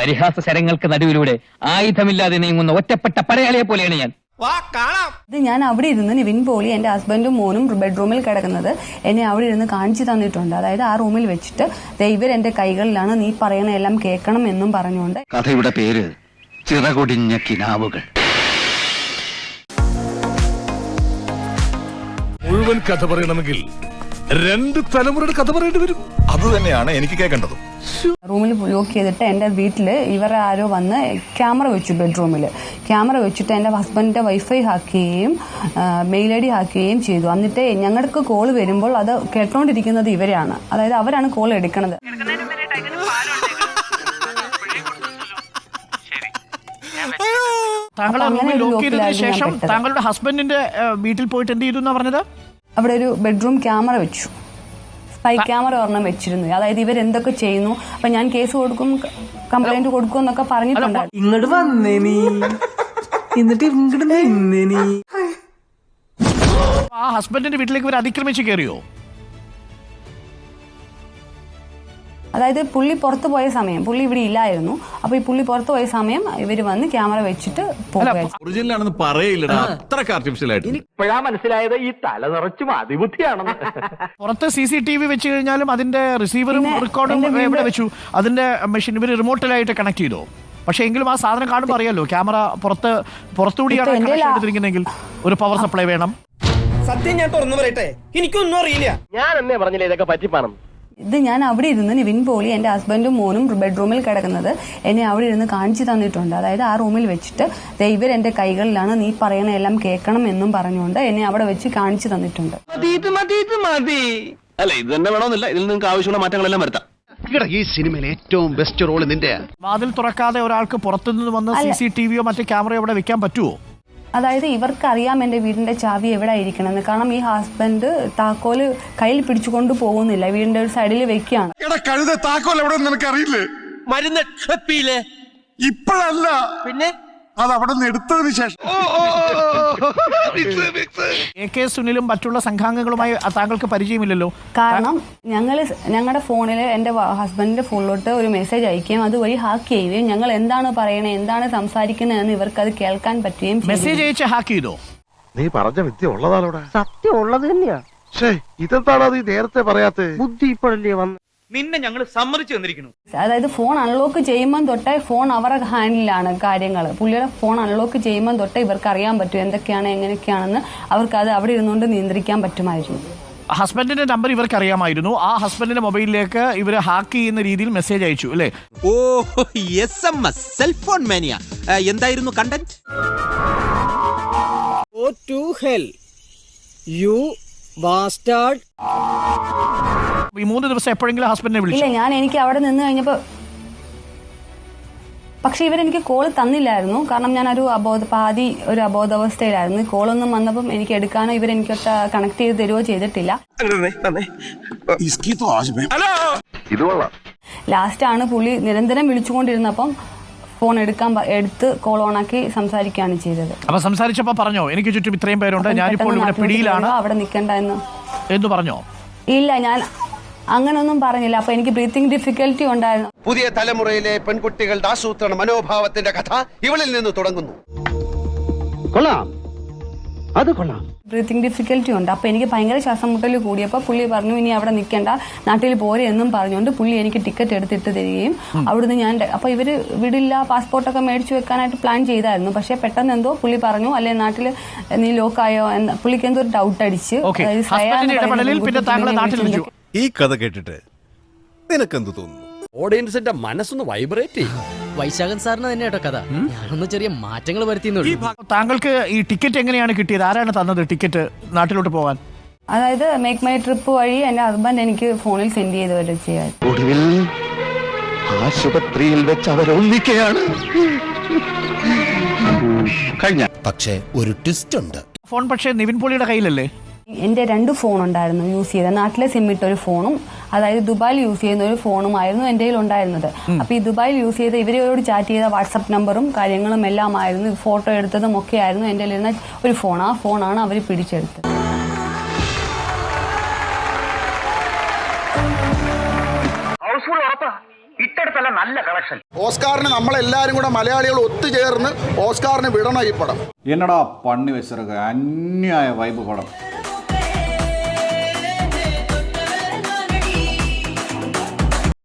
പരിഹാസ ശരങ്ങൾക്ക് നടുവിലൂടെ ആയുധമില്ലാതെ നീങ്ങുന്ന ഒറ്റപ്പെട്ട പടയാളിയെ പോലെയാണ് ഞാൻ. ഇത് ഞാൻ അവിടെ ഇരുന്ന് നിവിൻ പോളി എന്റെ ഹസ്ബൻഡും മോനും ബെഡ്റൂമിൽ കിടക്കുന്നത് എന്നെ അവിടെ ഇരുന്ന് കാണിച്ചു തന്നിട്ടുണ്ട്. അതായത് ആ റൂമിൽ വെച്ചിട്ട് ദൈവർ ഇവർ എന്റെ കൈകളിലാണ് നീ പറയണ എല്ലാം കേൾക്കണം എന്നും പറഞ്ഞുകൊണ്ട്. കഥയുടെ പേര് ചിറകൊടിഞ്ഞ കിനാവുകൾ. മുഴുവൻ കഥ പറയണമെങ്കിൽ രണ്ട് തലമുറയുടെ കഥ പറയേണ്ടി വരും. അത് തന്നെയാണ് എനിക്ക് കേൾക്കേണ്ടത്. റൂമിൽ ലോക്ക് ചെയ്തിട്ട് എന്റെ വീട്ടിൽ ഇവരെ ആരോ വന്ന് ക്യാമറ വെച്ചു ബെഡ്റൂമിൽ ക്യാമറ വെച്ചിട്ട് എന്റെ ഹസ്ബൻഡിന്റെ വൈഫൈ ഹാക്ക് ചെയ്യുകയും മെയിൽ ഐ ഡി ഹാക്ക് ചെയ്യുകയും ചെയ്തു. എന്നിട്ട് ഞങ്ങൾക്ക് കോൾ വരുമ്പോൾ അത് കേട്ടോണ്ടിരിക്കുന്നത് ഇവരെയാണ്. അതായത് അവരാണ് കോൾ എടുക്കുന്നത് താങ്കൾ ശേഷം താങ്കളുടെ ഹസ്ബൻഡിന്റെ വീട്ടിൽ പോയിട്ട് എന്ത് ചെയ്തു പറഞ്ഞത്? അവിടെ ഒരു ബെഡ്റൂം ക്യാമറ വെച്ചു. സ്പൈ ക്യാമറ ഒരെണ്ണം വെച്ചിരുന്നു. അതായത് ഇവർ എന്തൊക്കെ ചെയ്യുന്നു? അപ്പൊ ഞാൻ കേസ് കൊടുക്കും കംപ്ലൈന്റ് കൊടുക്കും എന്നൊക്കെ പറഞ്ഞിട്ടുണ്ടായിരുന്നു. ഇങ്ങോട്ട് വന്നേ നീ. എന്നിട്ട് ഇങ്ങോട്ട് നിന്നേ നീ. ആ ഹസ്ബൻഡിന്റെ വീട്ടിലേക്ക് ഇവർ അതിക്രമിച്ച് കയറിയോ അതായത് പുള്ളി പുറത്തു പോയ സമയം പുള്ളി ഇവിടെ ഇല്ലായിരുന്നു. അപ്പൊ ഈ പുള്ളി പുറത്തു പോയ സമയം ഇവർ വന്ന് ക്യാമറ വെച്ചിട്ട് പറയില്ലടാ. അത്രയ്ക്ക് ആർട്ടിഫിഷ്യൽ ആയിട്ട്. ഇപ്പോഴാ മനസ്സിലായത് ഈ തല നിറച്ചും അതിബുദ്ധിയാണെന്ന്. പുറത്ത് സി സി ടി വി വെച്ച് കഴിഞ്ഞാലും അതിന്റെ റിസീവറും റെക്കോർഡും എവിടെ വെച്ചു. അതിന്റെ മെഷീൻ ഇവർ റിമോട്ടിലായിട്ട് കണക്ട് ചെയ്തോ. പക്ഷേ എങ്കിലും ആ സാധനം കാണുമ്പോൾ അറിയാലോ ക്യാമറ പുറത്ത് പുറത്തുകൂടിയാണ് കണക്ഷൻ എടുത്തിരിക്കുന്നതെങ്കിൽ ഒരു പവർ സപ്ലൈ വേണം. സത്യം ഞാൻ തുറന്നു പറയട്ടെ? എനിക്കൊന്നും അറിയില്ല. ഞാൻ എന്നേ പറഞ്ഞില്ല ഇതൊക്കെ പറ്റിപ്പാണെന്ന്? ഇത് ഞാൻ അവിടെ ഇരുന്ന് നിവിൻ പോളി എന്റെ ഹസ്ബൻഡും മോനും ബെഡ്റൂമിൽ കിടക്കുന്നത് എന്നെ അവിടെ ഇരുന്ന് കാണിച്ചു തന്നിട്ടുണ്ട്. അതായത് ആ റൂമിൽ വെച്ചിട്ട് ദൈവർ ഇവർ എന്റെ കൈകളിലാണ് നീ പറയണ എല്ലാം കേൾക്കണം എന്നും പറഞ്ഞുകൊണ്ട് എന്നെ അവിടെ വെച്ച് കാണിച്ചു തന്നിട്ടുണ്ട്. അല്ല ഇത് തന്നെ വേണമെന്നില്ല. ഇതിൽ നിങ്ങൾക്ക് ആവശ്യമുള്ള മാറ്റങ്ങളെല്ലാം വരുത്താം. ഈ സിനിമയിൽ ഏറ്റവും ബെസ്റ്റ് റോൾ നിന്റെ. വാതിൽ തുറക്കാതെ ഒരാൾക്ക് പുറത്തുനിന്ന് വന്ന് സി സി ടി വിയോ മറ്റു ക്യാമറയോ അവിടെ വെക്കാൻ പറ്റുമോ അതായത് ഇവർക്ക് അറിയാം എന്റെ വീടിന്റെ ചാവി എവിടെ ഇരിക്കണമെന്ന് കാരണം ഈ ഹസ്ബൻഡ് താക്കോൽ കയ്യിൽ പിടിച്ചുകൊണ്ട് പോകുന്നില്ല. വീടിന്റെ ഒരു സൈഡിൽ വെക്കുകയാണ്. കഴുത താക്കോൽ എവിടെ നിനക്ക് അറിയില്ലേ മരുന്ന് ഇപ്പോഴല്ല. പിന്നെ? അത് അവിടെ നിന്ന് എടുത്തതിന് ശേഷം എ കെ സുനിലും മറ്റുള്ള സംഘാംഗങ്ങളുമായി താങ്കൾക്ക് പരിചയമില്ലല്ലോ. കാരണം ഞങ്ങൾ ഞങ്ങളുടെ ഫോണിൽ എന്റെ ഹസ്ബൻഡിന്റെ ഫോണിലോട്ട് ഒരു മെസ്സേജ് അയക്കുകയും അതുവഴി ഹാക്ക് ചെയ്യുകയും ഞങ്ങൾ എന്താണ് പറയണേ എന്താണ് സംസാരിക്കുന്നതെന്ന് ഇവർക്ക് അത് കേൾക്കാൻ പറ്റുകയും മെസ്സേജ് അയച്ച് ഹാക്ക് ചെയ്തോ? നീ പറഞ്ഞ വിദ്യ ഉള്ളതാണോടാ സത്യം ഉള്ളത് തന്നെയാ. ഇതെന്താണ് ഇതെന്താണോ നീ നേരത്തെ പറയാത്തത്? ബുദ്ധി ഇപ്പോഴല്ലേ വന്ന് നിന്നെ ഞങ്ങൾ സമ്മതിച്ചു തന്നിരിക്കുന്നു. അതായത് ഫോൺ അൺലോക്ക് ചെയ്യുമ്പോൾ തൊട്ടേ ഫോൺ അവരുടെ ഹാൻഡിലാണ് കാര്യങ്ങൾ പുള്ളിയുടെ ഫോൺ അൺലോക്ക് ചെയ്യുമ്പോൾ തൊട്ടേ ഇവർക്ക് അറിയാൻ പറ്റും എന്തൊക്കെയാണ് എങ്ങനെയൊക്കെയാണെന്ന് അവർക്ക് അത് അവിടെ ഇരുന്നുകൊണ്ട് നിയന്ത്രിക്കാൻ പറ്റുമായിരുന്നു. ഹസ്ബൻഡിന്റെ നമ്പർ ഇവർക്ക് അറിയാമായിരുന്നു. ആ ഹസ്ബൻഡിന്റെ മൊബൈലിലേക്ക് ഇവർ ഹാക്ക് ചെയ്യുന്ന രീതിയിൽ മെസ്സേജ് അയച്ചു അല്ലേ? ഓ S M S cellphone mania എന്തായിരുന്നു content go to hell you bastard ഈ മൂന്ന് ദിവസം എപ്പോഴെങ്കിലും ഹസ്ബൻഡിനെ ഇല്ല വിളിച്ചു ഞാൻ എനിക്ക് അവിടെ നിന്ന് കഴിഞ്ഞപ്പോ പക്ഷെ ഇവരെനിക്ക് കോൾ തന്നില്ലായിരുന്നു. കാരണം ഞാൻ ഒരു അബോധ പാതി ഒരു അബോധാവസ്ഥയിലായിരുന്നു. കോളൊന്നും വന്നപ്പം എനിക്ക് എടുക്കാനോ ഇവരെനിക്കൊട്ട് കണക്ട് ചെയ്ത് തരുവോ ചെയ്തിട്ടില്ല. ലാസ്റ്റ് ആണ് പുള്ളി നിരന്തരം വിളിച്ചുകൊണ്ടിരുന്നപ്പം ഫോൺ എടുക്കാൻ എടുത്ത് കോൾ ഓണാക്കി സംസാരിക്കുകയാണ് ചെയ്തത്. അപ്പൊ സംസാരിച്ചപ്പോ പറഞ്ഞോ എനിക്ക് ചുറ്റും ഇത്രയും പേരുണ്ട് ഞാനിപ്പോൾ ഇവിടെ പിടിയിലാണ്. അവിടെ നിൽക്കണ്ട എന്ന്. എന്ന് പറഞ്ഞോ? ഇല്ല ഞാൻ അങ്ങനൊന്നും പറഞ്ഞില്ല. അപ്പൊ എനിക്ക് ബ്രീത്തിങ് ഡിഫിക്കൽറ്റി ഉണ്ടായിരുന്നു. പുതിയ തലമുറയിലെ പെൺകുട്ടികളുടെ ആസൂത്രണ മനോഭാവത്തിന്റെ കഥ ഇവളിൽ നിന്ന് തുടങ്ങുന്നു. കൊള്ളാം. അത് കൊള്ളാം. ബ്രീത്തിങ് ഡിഫിക്കൽറ്റി ഉണ്ട്. അപ്പൊ എനിക്ക് ഭയങ്കര ശ്വാസം മുട്ടൽ കൂടിയപ്പോൾ പുള്ളി പറഞ്ഞു ഇനി അവിടെ നിൽക്കണ്ട. നാട്ടിൽ പോരെ എന്നും പറഞ്ഞുകൊണ്ട് പുള്ളി എനിക്ക് ടിക്കറ്റ് എടുത്തിട്ട് തരികയും അവിടുന്ന് ഞാൻ അപ്പോൾ അപ്പൊ ഇവർ വിടില്ല പാസ്പോർട്ടൊക്കെ മേടിച്ചു വെക്കാനായിട്ട് പ്ലാൻ ചെയ്തായിരുന്നു. പക്ഷെ പെട്ടെന്ന് എന്തോ പുള്ളി പറഞ്ഞു അല്ലെ നാട്ടിൽ നീ ലോക്കായോ എന്ന് പുള്ളിക്ക് എന്തോ ഒരു ഡൗട്ട് അടിച്ച്. ഈ കഥ കേട്ടിട്ട് നിനക്കെന്ത് തോന്നുന്നു? ഓഡിയൻസിന്റെ മനസ്സൊന്ന് വൈബ്രേറ്റ് ചെയ്യും. വൈശാഖൻ സാറിന് തന്നെ കേട്ടോ കഥ. ഞാനൊന്ന് ചെറിയ മാറ്റങ്ങൾ വരുത്തിയെന്നുള്ളൂ താങ്കൾക്ക് ഈ ടിക്കറ്റ് എങ്ങനെയാണ് കിട്ടിയത്? ആരാണ് തന്നത് ടിക്കറ്റ് നാട്ടിലോട്ട് പോകാൻ? അതായത് മേക്ക് മൈ ട്രിപ്പ് വഴി എന്റെ ഹസ്ബൻഡ് എനിക്ക് ഫോണിൽ സെൻഡ് ചെയ്ത് വരെ ചെയ്യാൻ. ഒടുവിൽ ആശുപത്രിയിൽ വെച്ച് അവരൊന്നിക്കുകയാണ് കഴിഞ്ഞ പക്ഷേ ഒരു ട്വിസ്റ്റ് ഉണ്ട്. ഫോൺ പക്ഷേ നിവിൻ പോളിയുടെ കയ്യിലല്ലേ? എന്റെ രണ്ട് ഫോൺ ഉണ്ടായിരുന്നു യൂസ് ചെയ്ത നാട്ടിലെ സിം ഇട്ട ഒരു ഫോണും അതായത് ദുബായിൽ യൂസ് ചെയ്യുന്ന ഒരു ഫോണും ആയിരുന്നു എന്റെ കയ്യിൽ ഉണ്ടായിരുന്നത്. അപ്പൊ ഈ ദുബായിൽ യൂസ് ചെയ്ത ഇവരോട് ചാറ്റ് ചെയ്ത വാട്സപ്പ് നമ്പറും കാര്യങ്ങളും എല്ലാം ആയിരുന്നു. ഫോട്ടോ എടുത്തതും ഒക്കെ ആയിരുന്നു എന്റെ കയ്യിലിരുന്ന ഒരു ഫോൺ ആ ഫോണാണ് അവർ പിടിച്ചെടുത്തത്. ഓസ്കാറിന് നമ്മളെല്ലാരും കൂടെ മലയാളികൾ ഒത്തുചേർന്ന് ഓസ്കാറിന് വിടണം ഈ പടം. എന്നടാ പണ്ണി വെച്ചിറക്കുക അന്യായ വൈബ് പടം.